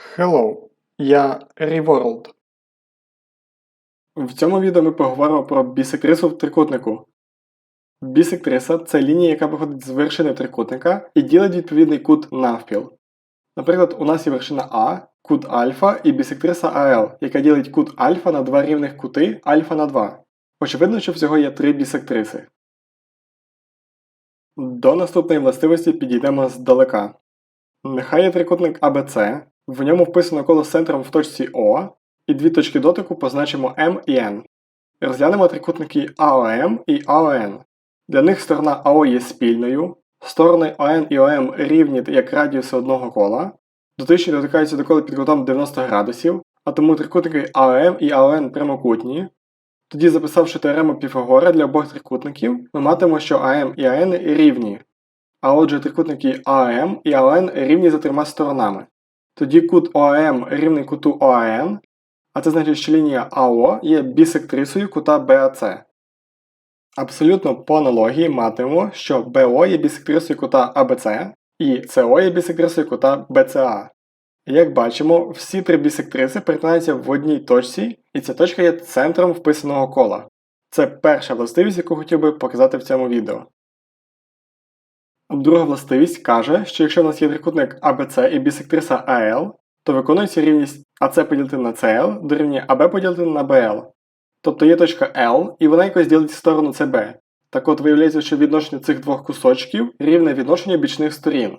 Hello, я Reworld. В цьому відео ми поговоримо про бісектрису в трикутнику. Бісектриса це лінія, яка виходить з вершини трикутника і ділить відповідний кут навпіл. Наприклад, у нас є вершина А, кут альфа і бісектриса АЛ, яка ділить кут альфа на два рівних кути альфа на 2. Очевидно, що всього є три бісектриси. До наступної властивості підійдемо здалека. Нехай є трикутник АБЦ, в ньому вписано коло з центром в точці О, і дві точки дотику позначимо М і N. Розглянемо трикутники АОМ і АОН. Для них сторона АО є спільною, сторони ОН і ОМ рівні як радіуси одного кола, дотичні дотикаються до кола під кутом 90 градусів, а тому трикутники АОМ і АОН прямокутні. Тоді, записавши теорему Піфагора для обох трикутників, ми матимемо, що АМ і АН рівні. А отже, трикутники АМ і АОН рівні за трьома сторонами. Тоді кут ОАМ рівний куту ОАН, а це значить, що лінія АО є бісектрисою кута БАЦ. Абсолютно по аналогії матимемо, що БО є бісектрисою кута АБЦ і СО є бісектрисою кута БЦА. Як бачимо, всі три бісектриси перетинаються в одній точці, і ця точка є центром вписаного кола. Це перша властивість, яку хотів би показати в цьому відео. Друга властивість каже, що якщо в нас є трикутник АБЦ і бісектриса АЛ, то виконується рівність АЦ поділити на CL дорівнює АБ поділити на BL. Тобто є точка L, і вона якось ділить сторону CB. Так от виявляється, що відношення цих двох кусочків рівне відношенню бічних сторін.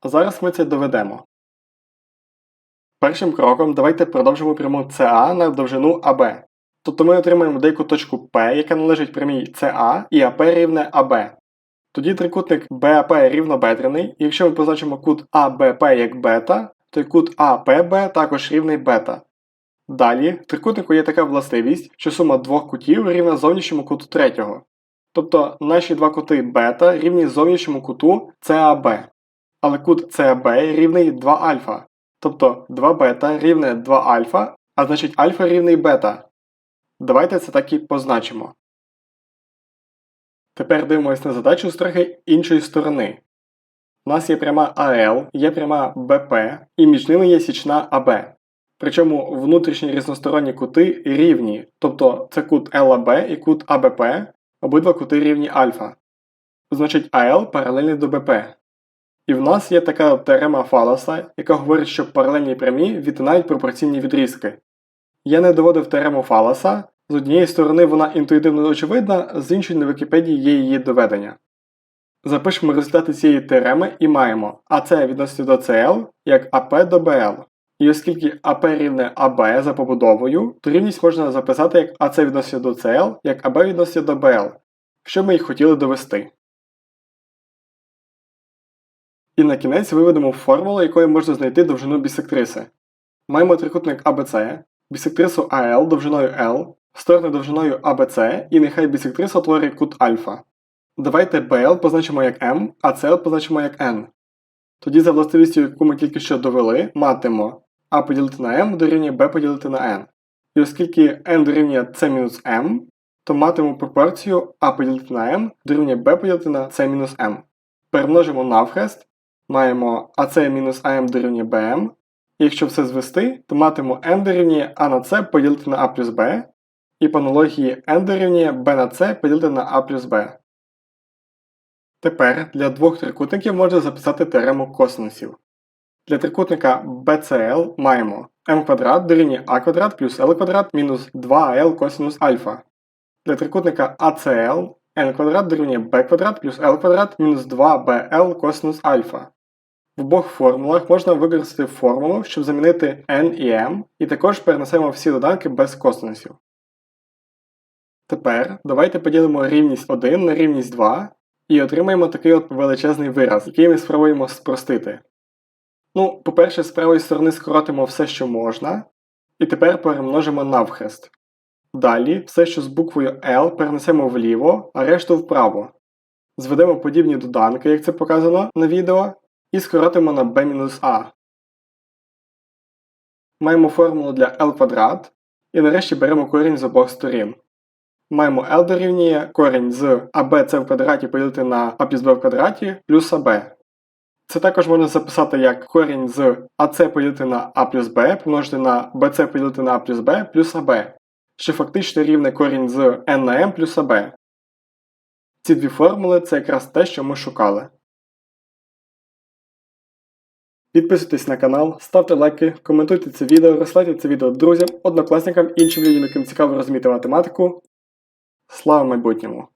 А зараз ми це доведемо. Першим кроком давайте продовжимо пряму CA на довжину AB. Тобто ми отримаємо деяку точку P, яка належить прямій CA, і AP рівне AB. Тоді трикутник BAP рівнобедрений, і якщо ми позначимо кут ABP як бета, то й кут APB також рівний бета. Далі, в трикутнику є така властивість, що сума двох кутів рівна зовнішньому куту третього. Тобто наші два кути бета рівні зовнішньому куту CAB. Але кут CAB рівний 2 альфа. Тобто 2 бета рівне 2 альфа, а значить альфа рівний бета. Давайте це так і позначимо. Тепер дивимося на задачу з трохи іншої сторони. У нас є пряма АЛ, є пряма БП, і між ними є січна АБ. Причому внутрішні різносторонні кути рівні, тобто це кут ЛАБ і кут АБП, обидва кути рівні альфа. Значить АЛ паралельний до БП. І в нас є така теорема Фалоса, яка говорить, що паралельні прямі відтинають пропорційні відрізки. Я не доводив теорему Фалоса, з однієї сторони вона інтуїтивно очевидна, з іншої на Вікіпедії є її доведення. Запишемо результати цієї теореми і маємо АЦ відноситься до CL як АП до БЛ. І оскільки АП рівне АБ за побудовою, то рівність можна записати як АЦ відноситься до CL, як АБ відноситься до БЛ, що ми й хотіли довести. І на кінець виведемо формулу, якою можна знайти довжину бісектриси. Маємо трикутник АБЦ, бісектрису АЛ довжиною L, сторони довжиною ABC і нехай бісектриса утворює кут альфа. Давайте BL позначимо як M, а CL позначимо як N. Тоді за властивістю, яку ми тільки що довели, матимо А поділити на M дорівнює B поділити на N. І оскільки n дорівнює C-M, то матимемо пропорцію А поділити на M дорівнює B поділити на C-M. Перемножимо навхрест, маємо AC-AM дорівнює BM. І якщо все звести, то матимемо n дорівнює А на С поділити на А плюс Б, і по аналогії n дорівнює b на c поділити на a плюс b. Тепер для двох трикутників можна записати теорему косинусів. Для трикутника BCL маємо m квадрат дорівнює a квадрат плюс l квадрат мінус 2l косинус альфа. Для трикутника ACL n квадрат дорівнює b квадрат плюс l квадрат мінус 2bl косинус альфа. В обох формулах можна використати формулу, щоб замінити n і m, і також перенесемо всі доданки без косинусів. Тепер давайте поділимо рівність 1 на рівність 2 і отримаємо такий от величезний вираз, який ми спробуємо спростити. Ну, по-перше, з правої сторони скоротимо все, що можна, і тепер перемножимо навхрест. Далі все, що з буквою L перенесемо вліво, а решту вправо. Зведемо подібні доданки, як це показано на відео, і скоротимо на b-a. Маємо формулу для L квадрат, і нарешті беремо корінь з обох сторін. Маємо L дорівнює корінь з це в квадраті поділити на А плюс Б в квадраті плюс АБ. Це також можна записати як корінь з АС поділити на А плюс Б помножити на БЦ поділити на А плюс Б плюс АБ, що фактично рівне корінь з n на m плюс АБ. Ці дві формули це якраз те, що ми шукали. Підписуйтесь на канал, ставте лайки, коментуйте це відео, розсилайте це відео друзям, однокласникам, іншим людям, яким цікаво розуміти математику. Слава майбутньому!